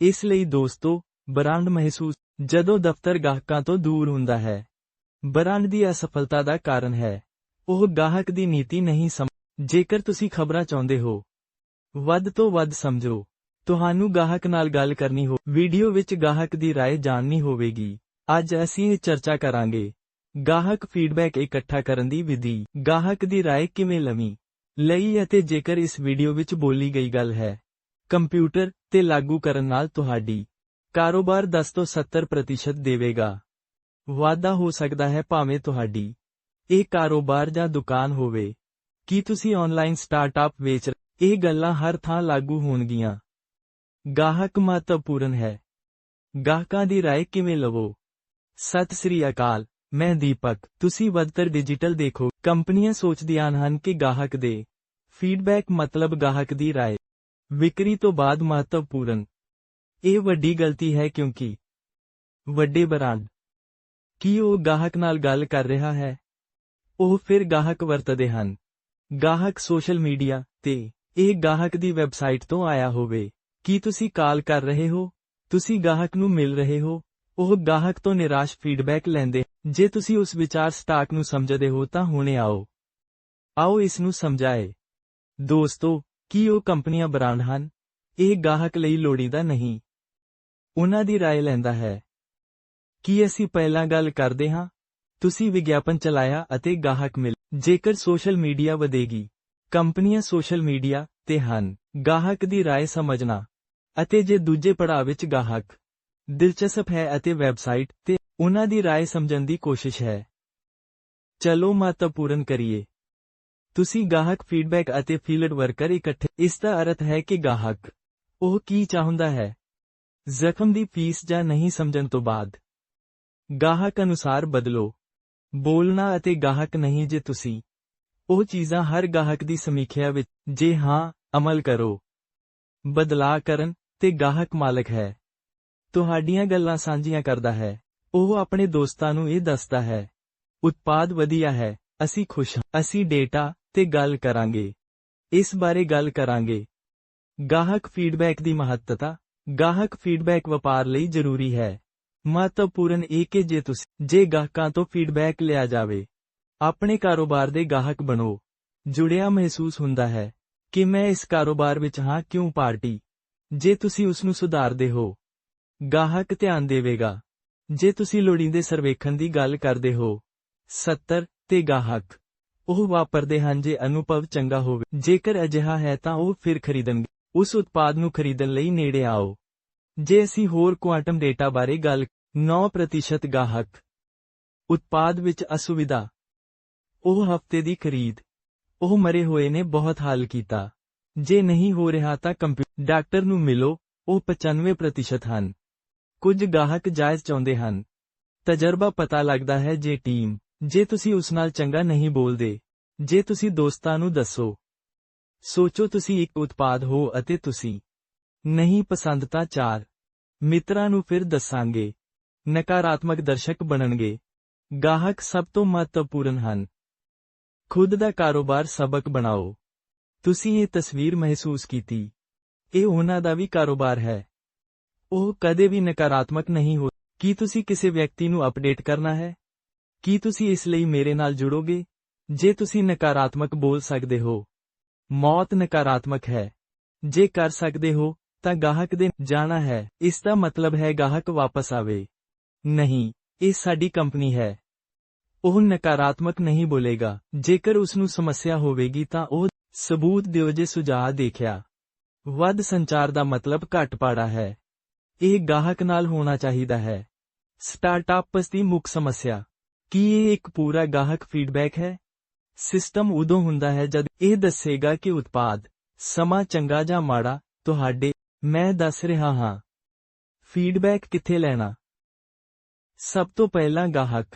ਇਸ ਲਈ ਦੋਸਤੋ ਬ੍ਰਾਂਡ ਮਹਿਸੂਸ ਜਦੋਂ ਦਫ਼ਤਰ ਗਾਹਕਾਂ ਤੋਂ ਦੂਰ ਹੁੰਦਾ ਹੈ ਬ੍ਰਾਂਡ ਦੀ ਅਸਫਲਤਾ ਦਾ ਕਾਰਨ ਹੈ ਉਹ ਗਾਹਕ ਦੀ ਨੀਤੀ ਨਹੀਂ ਸਮ ਜੇਕਰ ਤੁਸੀਂ ਖਬਰਾਂ ਚਾਹੁੰਦੇ ਹੋ ਵੱਧ ਤੋਂ ਵੱਧ ਸਮਝੋ ਤੁਹਾਨੂੰ ਗਾਹਕ ਨਾਲ ਗੱਲ ਕਰਨੀ ਹੋ ਵੀਡੀਓ ਵਿੱਚ ਗਾਹਕ ਦੀ رائے ਜਾਣਨੀ ਹੋਵੇਗੀ ਅੱਜ ਅਸੀਂ ਇਹ ਚਰਚਾ ਕਰਾਂਗੇ ਗਾਹਕ ਫੀਡਬੈਕ ਇਕੱਠਾ ਕਰਨ ਦੀ ਵਿਧੀ ਗਾਹਕ ਦੀ رائے ਕਿਵੇਂ ਲਵੀ ਲਈ ਅਤੇ ਜੇਕਰ ਇਸ ਵੀਡੀਓ ਵਿੱਚ ਬੋਲੀ ਗਈ ਗੱਲ ਹੈ ਕੰਪਿਊਟਰ ਤੇ ਲਾਗੂ ਕਰਨ ਨਾਲ ਤੁਹਾਡੀ ਕਾਰੋਬਾਰ 10 ਤੋਂ 70% ਦੇਵੇਗਾ ਵਾਧਾ ਹੋ ਸਕਦਾ ਹੈ ਭਾਵੇਂ ਤੁਹਾਡੀ ਇਹ ਕਾਰੋਬਾਰ ਜਾਂ ਦੁਕਾਨ ਹੋਵੇ ਕੀ ਤੁਸੀਂ ਆਨਲਾਈਨ ਸਟਾਰਟਅਪ ਵੇਚ ਰਹੇ- ਇਹ ਗੱਲਾਂ ਹਰ ਥਾਂ ਲਾਗੂ ਹੋਣਗੀਆਂ ਗਾਹਕ ਮਹੱਤਵਪੂਰਨ ਹੈ ਗਾਹਕਾਂ ਦੀ رائے ਕਿਵੇਂ ਲਵੋ ਸਤਿ ਸ੍ਰੀ ਅਕਾਲ ਮੈਂ ਦੀਪਕ ਤੁਸੀਂ ਵੱਧਤਰ ਡਿਜੀਟਲ ਦੇਖੋ ਕੰਪਨੀਆਂ ਸੋਚਦੀਆਂ ਹਨ ਕਿ ਗਾਹਕ ਦੇ ਫੀਡਬੈਕ ਮਤਲਬ ਗਾਹਕ ਦੀ رائے ਵਿਕਰੀ ਤੋਂ ਬਾਅਦ ਮਹੱਤਵਪੂਰਨ। ਇਹ ਵੱਡੀ ਗਲਤੀ ਹੈ ਕਿਉਂਕਿ ਵੱਡੇ ਬ੍ਰਾਂਡ, ਕੀ ਉਹ ਗਾਹਕ ਨਾਲ ਗੱਲ ਕਰ ਰਿਹਾ ਹੈ? ਉਹ ਫਿਰ ਗਾਹਕ ਵਰਤਦੇ ਹਨ। ਗਾਹਕ ਸੋਸ਼ਲ ਮੀਡੀਆ ਤੇ ਇਹ ਗਾਹਕ ਦੀ ਵੈਬਸਾਈਟ ਤੋਂ ਆਇਆ ਹੋਵੇ। ਕੀ ਤੁਸੀਂ ਕਾਲ ਕਰ ਰਹੇ ਹੋ? ਤੁਸੀਂ ਗਾਹਕ ਨੂੰ ਮਿਲ ਰਹੇ ਹੋ? ਉਹ ਗਾਹਕ ਤੋਂ ਨਿਰਾਸ਼ ਫੀਡਬੈਕ ਲੈਂਦੇ ਜੇ ਤੁਸੀਂ ਉਸ ਵਿਚਾਰ ਸਟਾਕ ਨੂੰ ਸਮਝਦੇ ਹੋ ਤਾਂ ਹੁਣੇ ਆਓ। ਆਓ ਇਸ ਨੂੰ ਸਮਝਾਏ। ਦੋਸਤੋ ਕੀ ਉਹ ਕੰਪਨੀਆਂ ਬ੍ਰਾਂਡ ਹਨ ਇਹ ਗਾਹਕ ਲਈ ਲੋੜੀਂਦਾ ਨਹੀਂ ਉਹਨਾਂ ਦੀ رائے ਲੈਂਦਾ ਹੈ ਕੀ ਅਸੀਂ ਪਹਿਲਾਂ ਗੱਲ ਕਰਦੇ ਹਾਂ ਤੁਸੀਂ ਵਿਗਿਆਪਨ ਚਲਾਇਆ ਅਤੇ ਗਾਹਕ ਮਿਲ ਜੇਕਰ ਸੋਸ਼ਲ ਮੀਡੀਆ ਵਧੇਗੀ ਕੰਪਨੀਆਂ ਸੋਸ਼ਲ ਮੀਡੀਆ ਤੇ ਹਨ ਗਾਹਕ ਦੀ رائے ਸਮਝਣਾ ਅਤੇ ਜੇ ਦੂਜੇ ਪੜਾਅ ਵਿੱਚ ਗਾਹਕ ਦਿਲਚਸਪ ਹੈ ਅਤੇ ਵੈਬਸਾਈਟ ਤੇ ਉਹਨਾਂ ਦੀ رائے ਸਮਝਣ ਦੀ ਕੋਸ਼ਿਸ਼ ਹੈ ਚਲੋ ਮਹੱਤਵਪੂਰਨ ਕਰੀਏ ਤੁਸੀਂ ਗਾਹਕ ਫੀਡਬੈਕ ਅਤੇ ਫੀਲਡ ਵਰਕਰ ਇਕੱਠੇ, ਇਸ ਦਾ ਅਰਥ ਹੈ ਕਿ ਗਾਹਕ, ਉਹ ਕੀ ਚਾਹੁੰਦਾ ਹੈ? ਜ਼ਖਮ ਦੀ ਫੀਸ ਜਾਂ ਨਹੀਂ ਸਮਝਣ ਤੋਂ ਬਾਅਦ। ਗਾਹਕ ਅਨੁਸਾਰ ਬਦਲੋ। ਬੋਲਣਾ ਅਤੇ ਗਾਹਕ ਨਹੀਂ ਜੇ ਤੁਸੀਂ। ਉਹ ਚੀਜ਼ਾਂ ਹਰ ਗਾਹਕ ਦੀ ਸਮੀਖਿਆ ਵਿੱਚ, ਜੇ ਹਾਂ, ਅਮਲ ਕਰੋ। ਬਦਲਾਅ ਕਰਨ ਤੇ ਗਾਹਕ ਮਾਲਕ ਹੈ। ਤੁਹਾਡੀਆਂ ਗੱਲਾਂ ਸਾਂਝੀਆਂ ਕਰਦਾ ਹੈ। ਉਹ ਆਪਣੇ ਦੋਸਤਾਂ ਨੂੰ ਇਹ ਦੱਸਦਾ ਹੈ, ਉਤਪਾਦ ਵਧੀਆ ਹੈ, ਅਸੀਂ ਖੁਸ਼ ਹਾਂ। ਅਸੀਂ ਡੇਟਾ ਤੇ ਗੱਲ ਕਰਾਂਗੇ। ਇਸ ਬਾਰੇ ਗੱਲ ਕਰਾਂਗੇ। ਗਾਹਕ ਫੀਡਬੈਕ ਦੀ ਮਹੱਤਤਾ। ਗਾਹਕ ਫੀਡਬੈਕ ਵਪਾਰ ਲਈ ਜ਼ਰੂਰੀ ਹੈ। ਮਹੱਤਵਪੂਰਨ ਇਹ ਕਿ ਜੇ ਤੁਸੀਂ, ਜੇ ਗਾਹਕਾਂ ਤੋਂ ਫੀਡਬੈਕ ਲਿਆ ਜਾਵੇ, ਆਪਣੇ ਕਾਰੋਬਾਰ ਦੇ ਗਾਹਕ ਬਣੋ। ਜੁੜਿਆ ਮਹਿਸੂਸ ਹੁੰਦਾ ਹੈ ਕਿ ਮੈਂ ਇਸ ਕਾਰੋਬਾਰ ਵਿੱਚ ਹਾਂ ਕਿਉਂ ਪਾਰਟੀ? ਜੇ ਤੁਸੀਂ ਉਸ ਨੂੰ ਸੁਧਾਰਦੇ ਹੋ, ਗਾਹਕ ਧਿਆਨ ਦੇਵੇਗਾ। ਜੇ ਤੁਸੀਂ ਲੋੜੀਂਦੇ ਸਰਵੇਖਣ ਦੀ ਗੱਲ ਕਰਦੇ ਹੋ 70 ਤੇ ਗਾਹਕ ਉਹ ਵਾਪਰਦੇ ਹਨ ਜੇ ਅਨੁਭਵ ਚੰਗਾ ਹੋਵੇ। ਜੇਕਰ ਅਜਿਹਾ ਹੈ ਤਾਂ ਉਹ ਫਿਰ ਖਰੀਦਣਗੇ। ਉਸ ਉਤਪਾਦ ਨੂੰ ਖਰੀਦਣ ਲਈ ਨੇੜੇ ਆਓ। ਜੇ ਅਸੀਂ ਹੋਰ ਕੁਆਂਟਮ ਡੇਟਾ ਬਾਰੇ ਗੱਲ 9% ਗਾਹਕ। ਉਤਪਾਦ ਵਿੱਚ ਅਸੁਵਿਧਾ। ਉਹ ਹਫ਼ਤੇ ਦੀ ਖਰੀਦ। ਉਹ ਮਰੇ ਹੋਏ ਨੇ, ਬਹੁਤ ਹਾਲ ਕੀਤਾ। ਜੇ ਨਹੀਂ ਹੋ ਰਿਹਾ ਤਾਂ ਕੰਪਿਊਟਰ ਡਾਕਟਰ ਨੂੰ ਮਿਲੋ, ਉਹ 95% ਹਨ। ਕੁਝ ਗਾਹਕ ਜਾਇਜ਼ ਚਾਹੁੰਦੇ ਹਨ। ਤਜਰਬਾ ਪਤਾ ਲੱਗਦਾ ਹੈ ਜੇ ਟੀਮ ਜੇ ਤੁਸੀਂ ਉਸ ਨਾਲ ਚੰਗਾ ਨਹੀਂ ਬੋਲਦੇ, ਜੇ ਤੁਸੀਂ ਦੋਸਤਾਂ ਨੂੰ ਦੱਸੋ, ਸੋਚੋ ਤੁਸੀਂ ਇੱਕ ਉਤਪਾਦ ਹੋ ਅਤੇ ਤੁਸੀਂ ਨਹੀਂ ਪਸੰਦ ਤਾਂ ਚਾਰ ਮਿੱਤਰਾਂ ਨੂੰ ਫਿਰ ਦੱਸਾਂਗੇ, ਨਕਾਰਾਤਮਕ ਦਰਸ਼ਕ ਬਣਨਗੇ, ਗਾਹਕ ਸਭ ਤੋਂ ਮਹੱਤਵਪੂਰਨ ਹਨ। ਖੁਦ ਦਾ ਕਾਰੋਬਾਰ ਸਬਕ ਬਣਾਓ। ਤੁਸੀਂ ਇਹ ਤਸਵੀਰ ਮਹਿਸੂਸ ਕੀਤੀ। ਇਹ ਉਹਨਾਂ ਦਾ ਵੀ ਕਾਰੋਬਾਰ ਹੈ। ਉਹ ਕਦੇ ਵੀ ਨਕਾਰਾਤਮਕ ਨਹੀਂ ਹੋ, ਕੀ ਤੁਸੀਂ ਕਿਸੇ ਵਿਅਕਤੀ ਨੂੰ ਅਪਡੇਟ ਕਰਨਾ ਹੈ? ਕੀ ਤੁਸੀਂ ਇਸ ਲਈ ਮੇਰੇ ਨਾਲ ਜੁੜੋਗੇ? ਜੇ ਤੁਸੀਂ ਨਕਾਰਾਤਮਕ ਬੋਲ ਸਕਦੇ ਹੋ, ਮੌਤ ਨਕਾਰਾਤਮਕ ਹੈ। ਜੇ ਕਰ ਸਕਦੇ ਹੋ, ਤਾਂ ਗਾਹਕ ਦੇ ਜਾਣਾ ਹੈ। ਇਸ ਦਾ ਮਤਲਬ ਹੈ ਗਾਹਕ ਵਾਪਸ ਆਵੇ। ਨਹੀਂ, ਇਹ ਸਾਡੀ ਕੰਪਨੀ ਹੈ। ਉਹ ਨਕਾਰਾਤਮਕ ਨਹੀਂ ਬੋਲੇਗਾ। ਜੇਕਰ ਉਸ ਨੂੰ ਸਮੱਸਿਆ ਹੋਵੇਗੀ ਤਾਂ ਉਹ ਸਬੂਤ ਦਿਓ ਜੇ ਸੁਝਾਅ ਦੇਖਿਆ। ਵੱਧ ਸੰਚਾਰ ਦਾ ਮਤਲਬ ਘੱਟ ਪਾੜਾ ਹੈ। ਇਹ ਗਾਹਕ ਨਾਲ ਹੋਣਾ ਚਾਹੀਦਾ ਹੈ। ਸਟਾਰਟਅਪਸ ਦੀ ਮੁੱਖ ਸਮੱਸਿਆ। ਕੀ ਇਹ ਇੱਕ ਪੂਰਾ ਗਾਹਕ ਫੀਡਬੈਕ ਹੈ? ਸਿਸਟਮ ਉਦੋਂ ਹੁੰਦਾ ਹੈ ਜਦ ਇਹ ਦੱਸੇਗਾ ਕਿ ਉਤਪਾਦ ਸਮਾਂ ਚੰਗਾ ਜਾਂ ਮਾੜਾ ਤੁਹਾਡੇ, ਮੈਂ ਦੱਸ ਰਿਹਾ ਹਾਂ। ਫੀਡਬੈਕ ਕਿੱਥੇ ਲੈਣਾ? ਸਭ ਤੋਂ ਪਹਿਲਾਂ ਗਾਹਕ।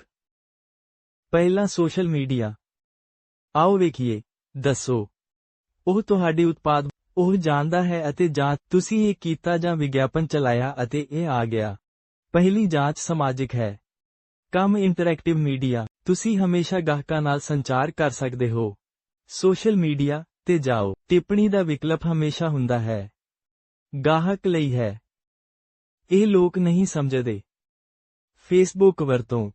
ਪਹਿਲਾਂ ਸੋਸ਼ਲ ਮੀਡੀਆ ਆਓ ਵੇਖੀਏ, ਦੱਸੋ। ਉਹ ਤੁਹਾਡੇ ਉਤਪਾਦ, ਉਹ ਜਾਣਦਾ ਹੈ ਅਤੇ ਜਾਂ ਤੁਸੀਂ ਇਹ ਕੀਤਾ ਜਾਂ ਵਿਗਿਆਪਨ ਚਲਾਇਆ ਅਤੇ ਇਹ ਆ ਗਿਆ। ਪਹਿਲੀ ਜਾਂਚ ਸਮਾਜਿਕ ਹੈ। ਕੰਮ ਇੰਟਰੈਕਟਿਵ ਮੀਡੀਆ ਤੁਸੀਂ ਹਮੇਸ਼ਾ ਗਾਹਕਾਂ ਨਾਲ ਸੰਚਾਰ ਕਰ ਸਕਦੇ ਹੋ। ਸੋਸ਼ਲ ਮੀਡੀਆ ਤੇ ਜਾਓ, ਟਿੱਪਣੀ ਦਾ ਵਿਕਲਪ ਹਮੇਸ਼ਾ ਹੁੰਦਾ ਹੈ। ਗਾਹਕ ਲਈ ਹੈ। ਇਹ ਲੋਕ ਨਹੀਂ ਸਮਝਦੇ। ਫੇਸਬੁੱਕ ਵਰਤੋਂ।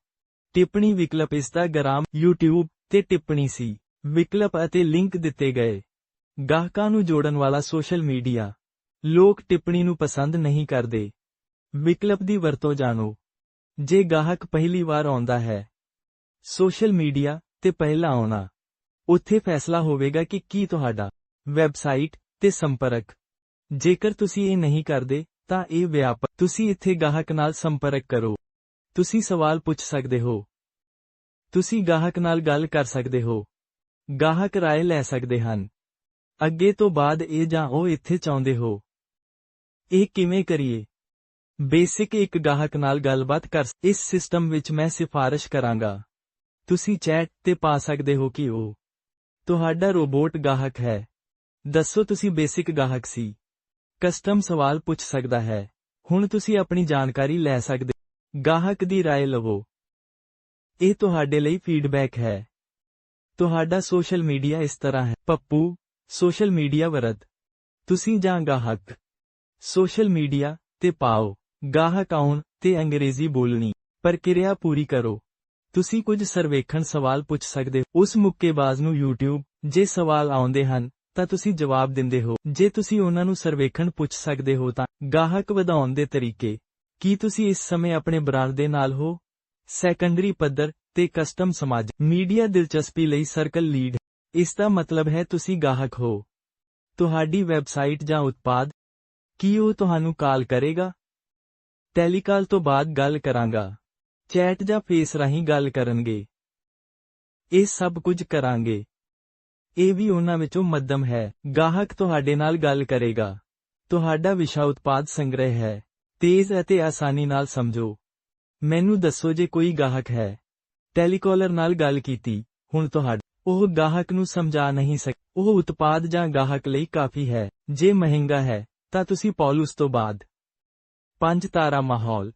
ਟਿੱਪਣੀ ਵਿਕਲਪ ਇੰਸਟਾਗ੍ਰਾਮ YouTube ਤੇ ਟਿੱਪਣੀ ਸੀ। ਵਿਕਲਪ ਅਤੇ ਲਿੰਕ ਦਿੱਤੇ ਗਏ। ਗਾਹਕਾਂ ਨੂੰ ਜੋੜਨ ਵਾਲਾ ਸੋਸ਼ਲ ਮੀਡੀਆ ਲੋਕ ਟਿੱਪਣੀ ਨੂੰ ਪਸੰਦ ਨਹੀਂ ਕਰਦੇ। ਵਿਕਲਪ ਦੀ ਵਰਤੋਂ ਜਾਣੋ। ਜੇ ਗਾਹਕ ਪਹਿਲੀ ਵਾਰ ਆਉਂਦਾ ਹੈ, ਸੋਸ਼ਲ ਮੀਡੀਆ ਤੇ ਪਹਿਲਾ ਆਉਣਾ, ਉੱਥੇ ਫੈਸਲਾ ਹੋਵੇਗਾ ਕਿ ਕੀ ਤੁਹਾਡਾ ਵੈਬਸਾਈਟ ਤੇ ਸੰਪਰਕ। ਜੇਕਰ ਤੁਸੀਂ ਇਹ ਨਹੀਂ ਕਰਦੇ, ਤਾਂ ਇਹ ਵਿਆਪਕ, ਤੁਸੀਂ ਇੱਥੇ ਗਾਹਕ ਨਾਲ ਸੰਪਰਕ ਕਰੋ। ਤੁਸੀਂ ਸਵਾਲ ਪੁੱਛ ਸਕਦੇ ਹੋ। ਤੁਸੀਂ ਗਾਹਕ ਨਾਲ ਗੱਲ ਕਰ ਸਕਦੇ ਹੋ। ਗਾਹਕ ਰਾਏ ਲੈ ਸਕਦੇ ਹਨ। ਅੱਗੇ ਤੋਂ ਬਾਅਦ ਇਹ ਜਾਂ ਉਹ ਇੱਥੇ ਚਾਹੁੰਦੇ ਹੋ। ਇਹ ਕਿਵੇਂ ਕਰੀਏ? ਬੇਸਿਕ ਇੱਕ ਗਾਹਕ ਨਾਲ ਗੱਲਬਾਤ ਕਰ ਇਸ ਸਿਸਟਮ ਵਿੱਚ ਮੈਂ ਸਿਫਾਰਸ਼ ਕਰਾਂਗਾ। ਤੁਸੀਂ ਚੈਟ ਤੇ ਪਾ ਸਕਦੇ ਹੋ ਕਿ ਉਹ ਤੁਹਾਡਾ ਰੋਬੋਟ ਗਾਹਕ ਹੈ। ਦੱਸੋ ਤੁਸੀਂ ਬੇਸਿਕ ਗਾਹਕ ਸੀ। ਕਸਟਮ ਸਵਾਲ ਪੁੱਛ ਸਕਦਾ ਹੈ। ਹੁਣ ਤੁਸੀਂ ਆਪਣੀ ਜਾਣਕਾਰੀ ਲੈ ਸਕਦੇ ਗਾਹਕ ਦੀ ਰਾਏ ਲਵੋ। ਇਹ ਤੁਹਾਡੇ ਲਈ ਫੀਡਬੈਕ ਹੈ। ਤੁਹਾਡਾ ਸੋਸ਼ਲ ਮੀਡੀਆ ਇਸ ਤਰ੍ਹਾਂ ਹੈ। ਪੱਪੂ ਸੋਸ਼ਲ ਮੀਡੀਆ ਵਰਤ। ਤੁਸੀਂ ਜਾਂ ਗਾਹਕ। ਸੋਸ਼ਲ ਮੀਡੀਆ ਤੇ ਪਾਓ। ਗਾਹਕ ਆਉਣ ਤੇ ਅੰਗਰੇਜ਼ੀ ਬੋਲਣੀ। ਪ੍ਰਕਿਰਿਆ ਪੂਰੀ ਕਰੋ। ਤੁਸੀਂ ਕੁਝ ਸਰਵੇਖਣ ਸਵਾਲ ਪੁੱਛ ਸਕਦੇ ਹੋ। ਉਸ ਮੁੱਕੇਬਾਜ਼ ਨੂੰ YouTube, ਜੇ ਸਵਾਲ ਆਉਂਦੇ ਹਨ, ਤਾਂ ਤੁਸੀਂ ਜਵਾਬ ਦਿੰਦੇ ਹੋ। ਜੇ ਤੁਸੀਂ ਉਹਨਾਂ ਨੂੰ ਸਰਵੇਖਣ ਪੁੱਛ ਸਕਦੇ ਹੋ ਤਾਂ ਗਾਹਕ ਵਧਾਉਣ ਦੇ ਤਰੀਕੇ। ਕੀ ਤੁਸੀਂ ਇਸ ਸਮੇਂ ਆਪਣੇ ਬ੍ਰਾਂਡ ਦੇ ਨਾਲ ਹੋ? ਸੈਕੰਡਰੀ ਪੱਧਰ ਤੇ ਕਸਟਮ ਸਮਾਜ। ਮੀਡੀਆ ਦਿਲਚਸਪੀ ਲਈ ਸਰਕਲ ਲੀਡ। ਇਸ ਦਾ ਮਤਲਬ ਹੈ ਤੁਸੀਂ ਗਾਹਕ ਹੋ। ਤੁਹਾਡੀ ਵੈਬਸਾਈਟ ਜਾਂ ਉਤਪਾਦ? ਕੀ ਉਹ ਤੁਹਾਨੂੰ ਕਾਲ ਕਰੇਗਾ? ਟੈਲੀਕਾਲ ਤੋਂ ਬਾਅਦ ਗੱਲ ਕਰਾਂਗਾ। ਚੈਟ ਜਾਂ ਫੇਸ ਰਾਹੀਂ ਗੱਲ ਕਰਨਗੇ। ਇਹ ਸਭ ਕੁਝ ਕਰਾਂਗੇ। ਇਹ ਵੀ ਉਹਨਾਂ ਵਿੱਚੋਂ ਮੱਧਮ ਹੈ। ਗਾਹਕ ਤੁਹਾਡੇ ਨਾਲ ਗੱਲ ਕਰੇਗਾ। ਤੁਹਾਡਾ ਵਿਸ਼ਾ ਉਤਪਾਦ ਸੰਗ੍ਰਹਿ ਹੈ। ਤੇਜ਼ ਅਤੇ ਆਸਾਨੀ ਨਾਲ ਸਮਝੋ। ਮੈਨੂੰ ਦੱਸੋ ਜੇ ਕੋਈ ਗਾਹਕ ਹੈ। ਟੈਲੀਕਾਲਰ ਨਾਲ ਗੱਲ ਕੀਤੀ। ਹੁਣ ਤੁਹਾਡਾ। ਉਹ ਗਾਹਕ ਨੂੰ ਸਮਝਾ ਨਹੀਂ ਸਕ। ਉਹ ਉਤਪਾਦ ਜਾਂ ਗਾਹਕ ਲਈ ਕਾਫੀ ਹੈ। ਜੇ ਮਹਿੰਗਾ ਹੈ, ਤਾਂ ਤੁਸੀਂ ਪੌਲੁਸ ਤੋਂ ਬਾਅਦ। ਪੰਜ ਤਾਰਾ ਮਾਹੌਲ।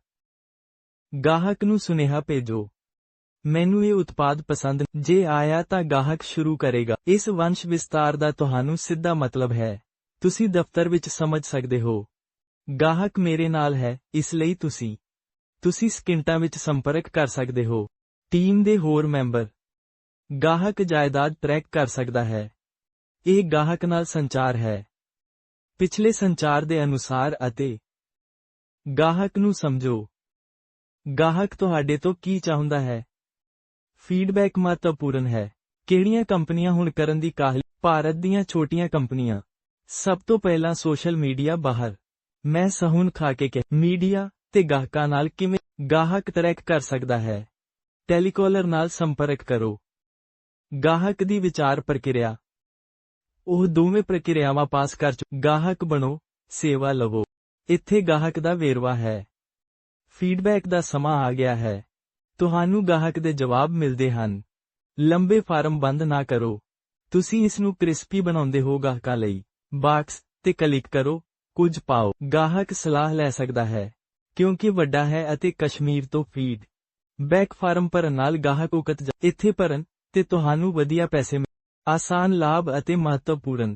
ਗਾਹਕ ਨੂੰ ਸੁਨੇਹਾ ਭੇਜੋ। ਮੈਨੂੰ ਇਹ ਉਤਪਾਦ ਪਸੰਦ ਜੇ ਆਇਆ ਤਾਂ ਗਾਹਕ ਸ਼ੁਰੂ ਕਰੇਗਾ। ਇਸ ਵੰਸ਼ ਵਿਸਤਾਰ ਦਾ ਤੁਹਾਨੂੰ ਸਿੱਧਾ ਮਤਲਬ ਹੈ। ਤੁਸੀਂ ਦਫ਼ਤਰ ਵਿੱਚ ਸਮਝ ਸਕਦੇ ਹੋ। ਗਾਹਕ ਮੇਰੇ ਨਾਲ ਹੈ, ਇਸ ਲਈ ਤੁਸੀਂ। ਤੁਸੀਂ ਸਕਿੰਟਾਂ ਵਿੱਚ ਸੰਪਰਕ ਕਰ ਸਕਦੇ ਹੋ। ਟੀਮ ਦੇ ਹੋਰ ਮੈਂਬਰ। ਗਾਹਕ ਜਾਇਦਾਦ ਟਰੈਕ ਕਰ ਸਕਦਾ ਹੈ। ਇਹ ਗਾਹਕ ਨਾਲ ਸੰਚਾਰ ਹੈ। ਪਿਛਲੇ ਸੰਚਾਰ ਦੇ ਅਨੁਸਾਰ ਅਤੇ ਗਾਹਕ ਨੂੰ ਸਮਝੋ। ਗਾਹਕ ਤੁਹਾਡੇ ਤੋਂ ਕੀ ਚਾਹੁੰਦਾ ਹੈ? ਫੀਡਬੈਕ ਮਹੱਤਵਪੂਰਨ ਹੈ। ਕਿਹੜੀਆਂ ਕੰਪਨੀਆਂ ਹੁਣ ਕਰਨ ਦੀ ਕਾਹਲੀ? ਭਾਰਤ ਦੀਆਂ ਛੋਟੀਆਂ ਕੰਪਨੀਆਂ। ਸਭ ਤੋਂ ਪਹਿਲਾਂ ਸੋਸ਼ਲ ਮੀਡੀਆ ਬਾਹਰ। ਮੈਂ ਸਹੁਣ ਖਾ ਕੇ ਕਿ ਮੀਡੀਆ ਤੇ ਗਾਹਕਾਂ ਨਾਲ ਕਿਵੇਂ ਗਾਹਕ ਟਰੈਕ ਕਰ ਸਕਦਾ ਹੈ? ਟੈਲੀਕਾਲਰ ਨਾਲ ਸੰਪਰਕ ਕਰੋ। ਗਾਹਕ ਦੀ ਵਿਚਾਰ ਪ੍ਰਕਿਰਿਆ। ਉਹ ਦੋਵੇਂ ਪ੍ਰਕਿਰਿਆਵਾਂ ਪਾਸ ਕਰ ਚੁੱਕ ਗਾਹਕ ਬਣੋ, ਸੇਵਾ ਲਵੋ। ਇੱਥੇ ਗਾਹਕ ਦਾ ਵੇਰਵਾ ਹੈ। ਫੀਡਬੈਕ ਦਾ ਸਮਾਂ ਆ ਗਿਆ ਹੈ। ਤੁਹਾਨੂੰ ਗਾਹਕ ਦੇ ਜਵਾਬ ਮਿਲਦੇ ਹਨ। ਲੰਬੇ ਫਾਰਮ ਬੰਦ ਨਾ ਕਰੋ। ਤੁਸੀਂ ਇਸ ਨੂੰ ਕ੍ਰਿਸਪੀ ਬਣਾਉਂਦੇ ਹੋ ਗਾਹਕਾਂ ਲਈ। ਬਾਕਸ ਤੇ ਕਲਿੱਕ ਕਰੋ। ਕੁਝ ਪਾਓ। ਗਾਹਕ ਸਲਾਹ ਲੈ ਸਕਦਾ ਹੈ, ਕਿਉਂਕਿ ਵੱਡਾ ਹੈ ਅਤੇ ਕਸ਼ਮੀਰ ਤੋਂ ਫੀਡ ਬੈਕ ਫਾਰਮ ਭਰਨ ਨਾਲ ਗਾਹਕ ਉਕਤ ਜਾ ਇੱਥੇ ਭਰਨ ਤੇ ਤੁਹਾਨੂੰ ਵਧੀਆ ਪੈਸੇ ਮਿਲ ਆਸਾਨ, ਲਾਭ ਅਤੇ ਮਹੱਤਵਪੂਰਨ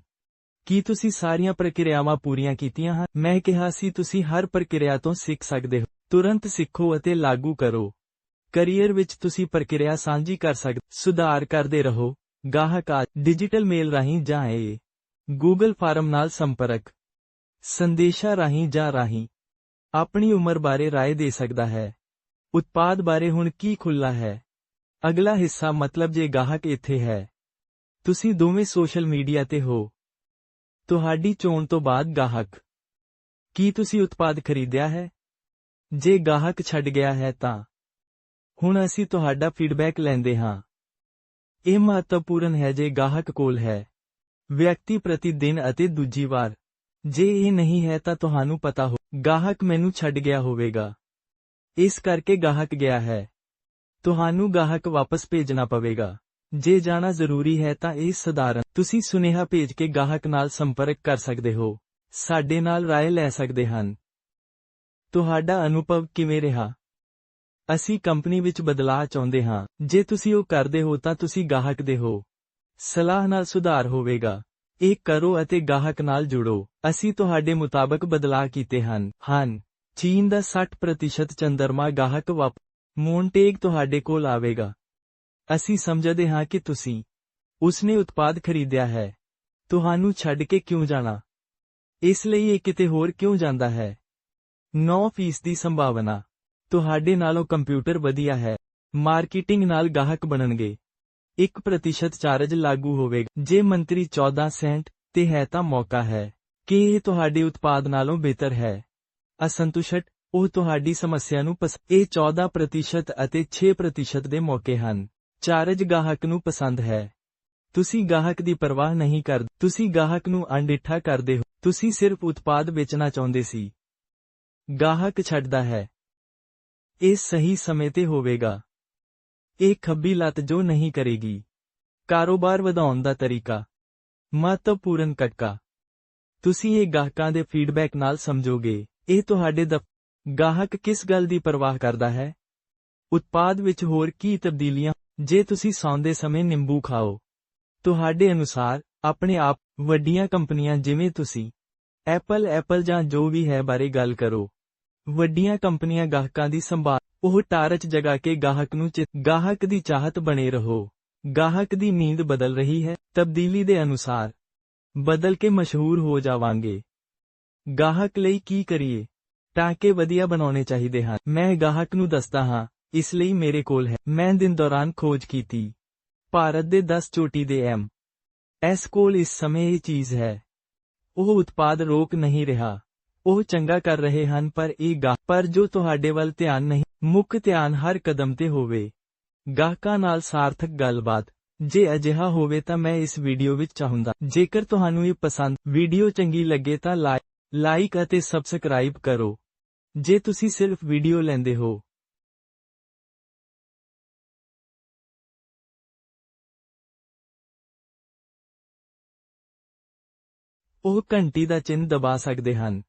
ਕੀ ਤੁਸੀਂ ਸਾਰੀਆਂ ਪ੍ਰਕਿਰਿਆਵਾਂ ਪੂਰੀਆਂ ਕੀਤੀਆਂ ਹਨ ਮੈਂ ਕਿਹਾ ਸੀ ਤੁਸੀਂ ਹਰ ਪ੍ਰਕਿਰਿਆ ਤੋਂ ਸਿੱਖ ਸਕਦੇ ਹੋ ਤੁਰੰਤ ਸਿੱਖੋ ਅਤੇ ਲਾਗੂ ਕਰੋ ਕੈਰੀਅਰ ਵਿੱਚ ਤੁਸੀਂ ਪ੍ਰਕਿਰਿਆ ਸਾਂਝੀ ਕਰ ਸਕਦੇ ਸੁਧਾਰ ਕਰਦੇ ਰਹੋ ਗਾਹਕ ਆ ਡਿਜੀਟਲ ਮੇਲ ਰਾਹੀਂ ਜਾਂ ਏ ਗੂਗਲ ਫਾਰਮ ਨਾਲ ਸੰਪਰਕ ਸੰਦੇਸ਼ਾ ਰਾਹੀਂ ਜਾਂ ਰਾਹੀਂ ਆਪਣੀ ਉਮਰ ਬਾਰੇ رائے ਦੇ ਸਕਦਾ ਹੈ ਉਤਪਾਦ ਬਾਰੇ ਹੁਣ ਕੀ ਖੁੱਲਾ ਹੈ ਅਗਲਾ ਹਿੱਸਾ ਮਤਲਬ ਜੇ ਗਾਹਕ ਇੱਥੇ ਹੈ ਤੁਸੀਂ ਦੋਵੇਂ ਸੋਸ਼ਲ ਮੀਡੀਆ ਤੇ ਹੋ ਤੁਹਾਡੀ ਚੋਣ ਤੋਂ ਬਾਅਦ ਗਾਹਕ। ਕੀ ਤੁਸੀਂ ਉਤਪਾਦ ਖਰੀਦਿਆ ਹੈ? ਜੇ ਗਾਹਕ ਛੱਡ ਗਿਆ ਹੈ ਤਾਂ। ਹੁਣ ਅਸੀਂ ਤੁਹਾਡਾ ਫੀਡਬੈਕ ਲੈਂਦੇ ਹਾਂ। ਇਹ ਮਹੱਤਵਪੂਰਨ ਹੈ ਜੇ ਗਾਹਕ ਕੋਲ ਹੈ। ਵਿਅਕਤੀ ਪ੍ਰਤੀ ਦਿਨ ਅਤੇ ਦੂਜੀ ਵਾਰ। ਜੇ ਇਹ ਨਹੀਂ ਹੈ ਤਾਂ ਤੁਹਾਨੂੰ ਪਤਾ ਹੋ, ਗਾਹਕ ਮੈਨੂੰ ਛੱਡ ਗਿਆ ਹੋਵੇਗਾ। ਇਸ ਕਰਕੇ ਗਾਹਕ ਗਿਆ ਹੈ। ਤੁਹਾਨੂੰ ਗਾਹਕ ਵਾਪਸ ਭੇਜਣਾ ਪਵੇਗਾ। ਜੇ ਜਾਣਾ ਜ਼ਰੂਰੀ ਹੈ ਤਾਂ ਇਹ ਸਧਾਰਨ ਤੁਸੀਂ ਸੁਨੇਹਾ ਭੇਜ ਕੇ ਗਾਹਕ ਨਾਲ ਸੰਪਰਕ ਕਰ ਸਕਦੇ ਹੋ ਸਾਡੇ ਨਾਲ رائے ਲੈ ਸਕਦੇ ਹਨ ਤੁਹਾਡਾ ਅਨੁਭਵ ਕਿਵੇਂ ਰਿਹਾ ਅਸੀਂ ਕੰਪਨੀ ਵਿੱਚ ਬਦਲਾਅ ਚਾਹੁੰਦੇ ਹਾਂ ਜੇ ਤੁਸੀਂ ਉਹ ਕਰਦੇ ਹੋ ਤਾਂ ਤੁਸੀਂ ਗਾਹਕ ਦੇ ਹੋ ਸਲਾਹ ਨਾਲ ਸੁਧਾਰ ਹੋਵੇਗਾ ਇਹ ਕਰੋ ਅਤੇ ਗਾਹਕ ਨਾਲ ਜੁੜੋ ਅਸੀਂ ਤੁਹਾਡੇ ਮੁਤਾਬਕ ਬਦਲਾਅ ਕੀਤੇ ਹਨ ਹਨ ਚੀਨ ਦਾ 60% ਚੰਦਰਮਾ ਗਾਹਕ ਵਾਪ ਮੌਂਟੇਗ ਤੁਹਾਡੇ ਕੋਲ ਆਵੇਗਾ ਅਸੀਂ ਸਮਝਦੇ ਹਾਂ ਕਿ ਤੁਸੀਂ ਉਸਨੇ ਉਤਪਾਦ ਖਰੀਦਿਆ ਹੈ। ਤੁਹਾਨੂੰ ਛੱਡ ਕੇ ਕਿਉਂ ਜਾਣਾ? ਇਸ ਲਈ ਇਹ ਕਿਤੇ ਹੋਰ ਕਿਉਂ ਜਾਂਦਾ ਹੈ? 9% ਦੀ ਸੰਭਾਵਨਾ। ਤੁਹਾਡੇ ਨਾਲੋਂ ਕੰਪਿਊਟਰ ਵਧੀਆ ਹੈ। ਮਾਰਕੀਟਿੰਗ ਨਾਲ ਗਾਹਕ ਬਣਨਗੇ। 1% ਚਾਰਜ ਲਾਗੂ ਹੋਵੇਗਾ। ਜੇ ਮੰਤਰੀ 14 ਸੈਂਟ ਤੇ ਹੈ ਤਾਂ ਮੌਕਾ ਹੈ ਕਿ ਇਹ ਤੁਹਾਡੇ ਉਤਪਾਦ ਨਾਲੋਂ ਬਿਹਤਰ ਹੈ। ਅਸੰਤੁਸ਼ਟ। ਉਹ ਤੁਹਾਡੀ ਸਮੱਸਿਆ ਨੂੰ ਪਸ ਇਹ 14% ਅਤੇ 6% ਦੇ ਮੌਕੇ ਹਨ। ਚਾਰਜ ਗਾਹਕ ਨੂੰ ਪਸੰਦ ਹੈ। ਤੁਸੀਂ ਗਾਹਕ ਦੀ ਪਰਵਾਹ ਨਹੀਂ ਕਰਦੇ ਤੁਸੀਂ ਗਾਹਕ ਨੂੰ ਅਣਡਿੱਠਾ ਕਰਦੇ ਹੋ, ਤੁਸੀਂ ਸਿਰਫ ਉਤਪਾਦ ਵੇਚਣਾ ਚਾਹੁੰਦੇ ਸੀ। ਗਾਹਕ ਛੱਡਦਾ ਹੈ। ਇਹ ਸਹੀ ਸਮੇਂ ਤੇ ਹੋਵੇਗਾ। ਇਹ ਖੱਬੀ ਲੱਤ ਜੋ ਨਹੀਂ ਕਰੇਗੀ। ਕਾਰੋਬਾਰ ਵਧਾਉਣ ਦਾ ਤਰੀਕਾ। ਮਹੱਤਵਪੂਰਨ ਕਟਕਾ। ਤੁਸੀਂ ਇਹ ਗਾਹਕਾਂ ਦੇ ਫੀਡਬੈਕ ਨਾਲ ਸਮਝੋਗੇ। ਇਹ ਤੁਹਾਡੇ ਦਫ, ਗਾਹਕ ਕਿਸ ਗੱਲ ਦੀ ਪਰਵਾਹ ਕਰਦਾ ਹੈ? ਉਤਪਾਦ ਵਿੱਚ ਹੋਰ ਕੀ ਤਬਦੀਲੀਆਂ? ਜੇ ਤੁਸੀਂ ਸੌਂਦੇ ਸਮੇਂ ਨਿੰਬੂ ਖਾਓ, ਤੁਹਾਡੇ ਅਨੁਸਾਰ ਆਪਣੇ ਆਪ ਵੱਡੀਆਂ ਕੰਪਨੀਆਂ ਜਿਵੇਂ ਤੁਸੀਂ, ਐਪਲ ਐਪਲ ਜਾਂ ਜੋ ਵੀ ਹੈ ਬਾਰੇ ਗੱਲ ਕਰੋ। ਵੱਡੀਆਂ ਕੰਪਨੀਆਂ ਗਾਹਕਾਂ ਦੀ ਸੰਭਾਲ, ਉਹ ਟਾਰਚ ਜਗਾ ਕੇ ਗਾਹਕ ਨੂੰ ਚਿਤ, ਗਾਹਕ ਦੀ ਚਾਹਤ ਬਣੇ ਰਹੋ। ਗਾਹਕ ਦੀ ਨੀਂਦ ਬਦਲ ਰਹੀ ਹੈ, ਤਬਦੀਲੀ ਦੇ ਅਨੁਸਾਰ ਬਦਲ ਕੇ ਮਸ਼ਹੂਰ ਹੋ ਜਾਵਾਂਗੇ। ਗਾਹਕ ਲਈ ਕੀ ਕਰੀਏ? ਟਾਂਕੇ ਵਧੀਆ ਬਣਾਉਣੇ ਚਾਹੀਦੇ ਹਨ। ਮੈਂ ਗਾਹਕ ਨੂੰ ਦੱਸਦਾ ਹਾਂ ਇਸ ਲਈ ਮੇਰੇ ਕੋਲ ਹੈ। ਮੈਂ ਦਿਨ ਦੌਰਾਨ ਖੋਜ ਕੀਤੀ। ਭਾਰਤ ਦੇ 10 ਚੋਟੀ ਦੇ ਐਮ। ਐਸ ਕੋਲ ਇਸ ਸਮੇਂ ਇਹ ਚੀਜ਼ ਹੈ। ਉਹ ਉਤਪਾਦ ਰੋਕ ਨਹੀਂ ਰਿਹਾ। ਉਹ ਚੰਗਾ ਕਰ ਰਹੇ ਹਨ, ਪਰ ਇਹ ਗਾਹ ਪਰ ਜੋ ਤੁਹਾਡੇ ਵੱਲ ਧਿਆਨ ਨਹੀਂ, ਮੁੱਖ ਧਿਆਨ ਹਰ ਕਦਮ ਤੇ ਹੋਵੇ। ਗਾਹਕਾਂ ਨਾਲ ਸਾਰਥਕ ਗੱਲਬਾਤ। ਜੇ ਅਜਿਹਾ ਹੋਵੇ ਤਾਂ ਮੈਂ ਇਸ ਵੀਡੀਓ ਵਿੱਚ ਚਾਹੁੰਦਾ, ਜੇਕਰ ਤੁਹਾਨੂੰ ਇਹ ਪਸੰਦ, ਵੀਡੀਓ ਚੰਗੀ ਲੱਗੇ ਤਾਂ ਲਾਈਕ ਲਾਈਕ ਅਤੇ ਸਬਸਕ੍ਰਾਈਬ ਕਰੋ। ਜੇ ਤੁਸੀਂ ਸਿਰਫ ਵੀਡੀਓ ਲੈਂਦੇ ਹੋ ਉਹ ਘੰਟੀ ਦਾ ਚਿੰਨ੍ਹ ਦਬਾ ਸਕਦੇ ਹਨ।